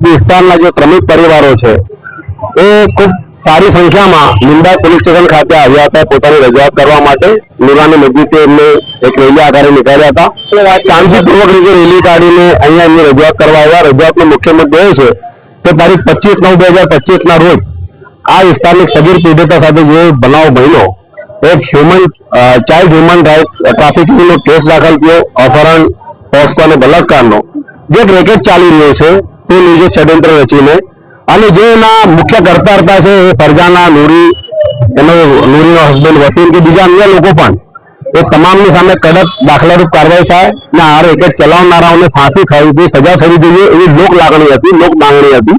વિસ્તારના જે શ્રમિક પરિવારો છે, એ ખૂબ સારી સંખ્યામાં મુંબઈ પોલીસ સ્ટેશન ખાતે આવ્યા હતા પોતાની રજૂઆત કરવા માટે. નિરાની મસ્જિદે એમને એક રેલી આધારે નીકળ્યા હતા. શાંતિપૂર્વક રીતે રેલી કાઢીને અહીંયા એમની રજૂઆત કરવા આવ્યા. રજૂઆતનો મુખ્ય મુદ્દો એ છે કે તારીખ પચીસ નવ બે હજાર પચીસના રોજ આ વિસ્તારની સગીર પીડિતા સાથે જે બનાવ બન્યો, એક હ્યુમન ચાઇલ્ડ હ્યુમન રાઇટ ટ્રાફિકિંગનો કેસ દાખલ થયો, અપહરણ પોસ્કો અને બલાત્કારનો. જે રેકેટ ચાલી રહ્યો છે તે નીચે ષડયંત્ર રચીને અને જે એના મુખ્ય કરતા હતા છે એ ફરજાના નૂરી એનો નૂરીનો હસબન્ડ વસીમ કે બીજા અન્ય લોકો પણ, એ તમામની સામે કડક દાખલારૂપ કાર્યવાહી થાય અને આ રેકેટ ચલાવનારાઓને ફાંસી થવી સજા થવી જોઈએ એવી લોક લાગણી હતી, લોક માંગણી હતી.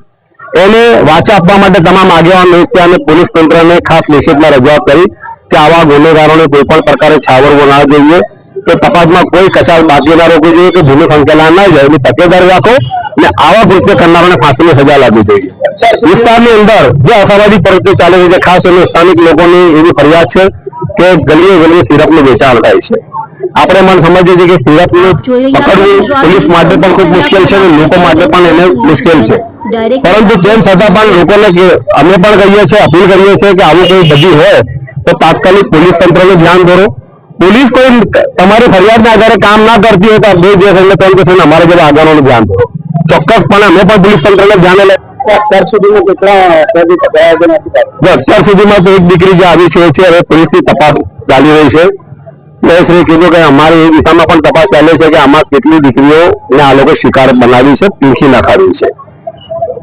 એને વાચા આપવા માટે તમામ આગેવાન અને પોલીસ તંત્રને ખાસ લેખિતમાં રજૂઆત કરી કે આવા ગુનેગારોને કોઈ પણ પ્રકારે છાવરવો ના જોઈએ. કે તપાસમાં કોઈ કચાર બાકી ના રોકવું જોઈએ કે ભૂલો સંકેલા ના જાય એની તકેદારી રાખો અને આવા કૃત્ય કરનારાને ફાંસીની સજા લાગવી જોઈએ. વિસ્તારની અંદર જે અસામાજિક પ્રવૃત્તિ ચાલી રહી છે ખાસ કરીને સ્થાનિક લોકોની એવી ફરિયાદ છે કે ગલીએ ગલીએ સિરપનું વેચાણ થાય છે. આપણે મને સમજીએ છીએ કે સિરપનું પકડવું પોલીસ માટે પણ ખૂબ મુશ્કેલ છે અને લોકો માટે પણ એને મુશ્કેલ છે. પરંતુ તેમ છતાં પણ લોકોને અમે પણ કહીએ છીએ અપીલ કરીએ છીએ કે આવું કોઈ બધી હોય તો તાત્કાલિક પોલીસ તંત્રનું ધ્યાન દોરો પોલીસ કોઈ તમારી ફરિયાદના આધારે કામ ના કરતી હોય તો આ બે દિવસ એટલે ત્રણ દિવસ અમારે જેવા આગળનું ધ્યાન દો ચોક્કસપણે અમે પણ પોલીસ તંત્રને ધ્યાને લે અત્યાર સુધીમાં કેટલા અત્યાર સુધીમાં તો એક દીકરી જે આવી છે હવે પોલીસની તપાસ ચાલી રહી છે. શ્રી કીધું કે અમારી એ દિશામાં પણ તપાસ ચાલે છે કે આમાં કેટલી દીકરીઓ ને આ લોકો શિકાર બનાવી છે પીંખી નાખાવી છે.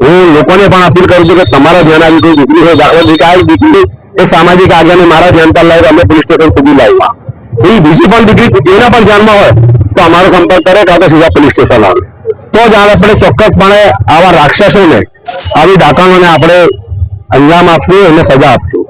હું લોકોને પણ અપીલ કરું છું કે તમારા ધ્યાન આવી કોઈ દીકરી હોય દાખલા તરીકે આ દીકરી એ સામાજિક આગળને મારા ધ્યાન પર લાવી અમે પોલીસ સ્ટેશન સુધી લાવ્યા. એ બીજી પણ દીકરી એના પણ ધ્યાનમાં હોય તો અમારો સંપર્ક કરે કાં તો સીધા પોલીસ સ્ટેશન આવે. તો જ આપણે ચોક્કસપણે આવા રાક્ષસોને, આવી દાતાઓને આપણે અંજામ આપશું અને સજા આપશું